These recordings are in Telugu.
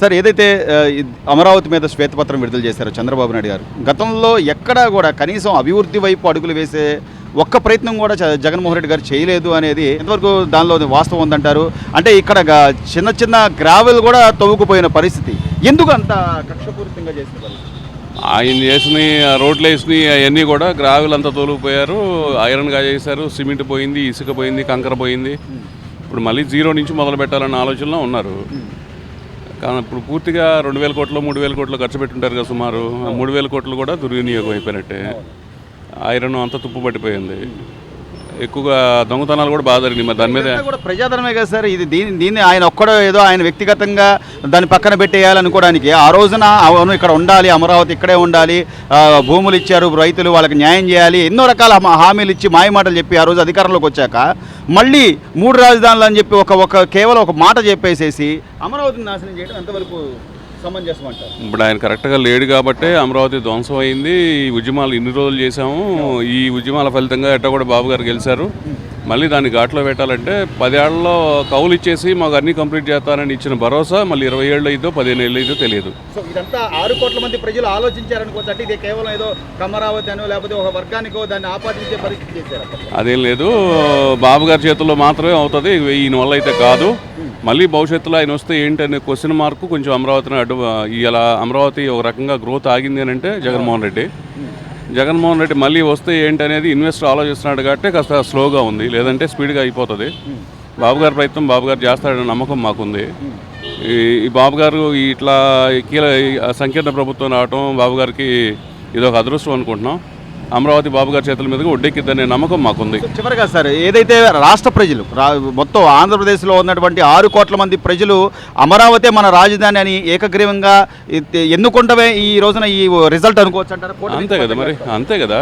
సార్ ఏదైతే అమరావతి మీద శ్వేతపత్రం విడుదల చేశారో చంద్రబాబు నాయుడు గారు గతంలో ఎక్కడా కూడా కనీసం అభివృద్ధి వైపు అడుగులు వేసే ఒక్క ప్రయత్నం కూడా జగన్మోహన్ రెడ్డి గారు చేయలేదు అనేది ఎంతవరకు దానిలో వాస్తవం ఉందంటారు? అంటే ఇక్కడ చిన్న చిన్న గ్రావెల్ కూడా తవ్వుకుపోయిన పరిస్థితి. ఎందుకు అంత కక్షపూరితంగా చేసిన ఆయన చేసిన రోడ్లు వేసినవి అవన్నీ కూడా గ్రావెల్ అంతా తోలుకుపోయారు. ఐరన్గా చేశారు సిమెంట్ పోయింది ఇసుక పోయింది కంకర పోయింది. ఇప్పుడు మళ్ళీ జీరో నుంచి మొదలు పెట్టాలన్న ఆలోచనలో ఉన్నారు. కానీ ఇప్పుడు పూర్తిగా రెండు వేల కోట్లు మూడు వేల కోట్లు ఖర్చు పెట్టుంటారు కదా సుమారు. మూడు వేల కోట్లు కూడా దుర్వినియోగం అయిపోయినట్టే. ఐరన్ అంతా తుప్పు పట్టిపోయింది ఎక్కువగా దొంగతనాలు కూడా బాగా జరిగినాయి. మరి దాని మీద కూడా ప్రజాధనమే కదా సార్. ఇది దీని దీన్ని ఆయన ఒక్కడో ఏదో ఆయన వ్యక్తిగతంగా దాన్ని పక్కన పెట్టేయాలనుకోవడానికి ఆ రోజున అవును ఇక్కడ ఉండాలి అమరావతి ఇక్కడే ఉండాలి భూములు ఇచ్చారు రైతులు వాళ్ళకి న్యాయం చేయాలి ఎన్నో రకాల హామీలు ఇచ్చి మాయమాటలు చెప్పి ఆ రోజు అధికారంలోకి వచ్చాక మళ్ళీ మూడు రాజధానులు అని చెప్పి ఒక ఒక కేవలం ఒక మాట చెప్పేసేసి అమరావతిని నాశనం చేయడం ఎంతవరకు సమంజసం అంటారు ఇప్పుడు ఆయన కరెక్ట్గా లేడు కాబట్టే అమరావతి ధ్వంసం అయింది. ఈ ఉద్యమాలు ఇన్ని రోజులు చేశాము. ఈ ఉద్యమాల ఫలితంగా ఎట్టా కూడా బాబు గారు గెలిచారు. మళ్ళీ దాన్ని ఘాట్లో పెట్టాలంటే పదేళ్ళలో కౌలు ఇచ్చేసి మాకు అన్నీ కంప్లీట్ చేస్తానని ఇచ్చిన భరోసా మళ్ళీ ఇరవై ఏళ్ళు అయిందో పదిహేను ఏళ్ళు అయిందో తెలియదు. సో ఇదంతా ఆరు కోట్ల మంది ప్రజలు ఆలోచించారనుకోవచ్చు అంటే ఇది కేవలం ఏదో కమరావతి అనో లేకపోతే ఒక వర్గానికో దాన్ని ఆపాదించే పరిస్థితి చేశారు. అదేం లేదు. బాబు గారి చేతుల్లో మాత్రమే అవుతుంది ఈయన వల్ల అయితే కాదు. మళ్ళీ భవిష్యత్తులో ఆయన వస్తే ఏంటనే క్వశ్చన్ మార్కు కొంచెం అమరావతిని అడ్డు ఇలా అమరావతి ఒక రకంగా గ్రోత్ ఆగింది అని అంటే జగన్మోహన్ రెడ్డి. జగన్మోహన్ రెడ్డి మళ్ళీ వస్తే ఏంటనేది ఇన్వెస్టర్ ఆలోచిస్తున్నాడు కాబట్టి కాస్త స్లోగా ఉంది. లేదంటే స్పీడ్గా అయిపోతుంది. బాబు గారి ప్రయత్నం బాబు గారు చేస్తాడనే నమ్మకం మాకుంది. ఈ ఈ బాబు గారు ఇట్లా కీలక కీల సంకీర్ణ ప్రభుత్వం రావటం బాబు గారికి ఇదొక అదృష్టం అనుకుంటున్నాం. అమరావతి బాబు గారి చేతుల మీదుగా ఒడ్డెక్కిద్దనే నమ్మకం మాకుంది. చివరిగా సార్ ఏదైతే రాష్ట్ర ప్రజలు మొత్తం ఆంధ్రప్రదేశ్లో ఉన్నటువంటి ఆరు కోట్ల మంది ప్రజలు అమరావతి మన రాజధాని అని ఏకగ్రీవంగా ఎన్నుకుంటమే ఈ రోజున ఈ రిజల్ట్ అనుకోవచ్చు అంటారు? అంతే కదా మరి అంతే కదా.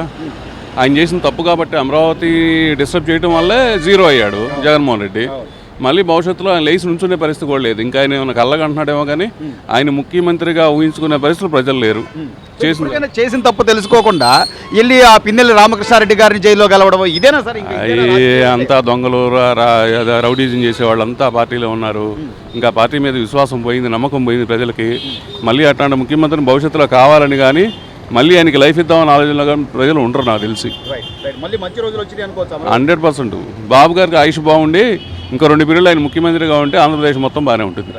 ఆయన చేసిన తప్పు కాబట్టి అమరావతి డిస్టర్బ్ చేయడం వల్లే జీరో అయ్యాడు జగన్మోహన్ రెడ్డి. మళ్ళీ భవిష్యత్తులో ఆయన లేచి నుంచునే పరిస్థితి కూడా లేదు. ఇంకా ఆయన ఏమైనా కళ్ళగంటున్నాడేమో కానీ ఆయన ముఖ్యమంత్రిగా ఊహించుకునే పరిస్థితులు ప్రజలు లేరు. చేసిన చేసిన తప్పు తెలుసుకోకుండా వెళ్ళి ఆ పిన్నెల్లి రామకృష్ణారెడ్డి గారిని జైల్లో గెలవడం ఇదేనా సార్? అంతా దొంగలు రౌడీజం చేసేవాళ్ళు అంతా పార్టీలో ఉన్నారు. ఇంకా పార్టీ మీద విశ్వాసం పోయింది నమ్మకం పోయింది ప్రజలకి. మళ్ళీ అట్లాంటి ముఖ్యమంత్రిని భవిష్యత్తులో కావాలని కానీ మళ్ళీ ఆయనకి లైఫ్ ఇద్దామని ఆలోచనలో కానీ ప్రజలు ఉండరు నాకు తెలిసి. Hundred percent. బాబు గారికి ఆయుష్ బాగుండి ఇంకో రెండు పీరియడ్లు ఆయన ముఖ్యమంత్రిగా ఉంటే ఆంధ్రప్రదేశ్ మొత్తం బాగానే ఉంటుంది.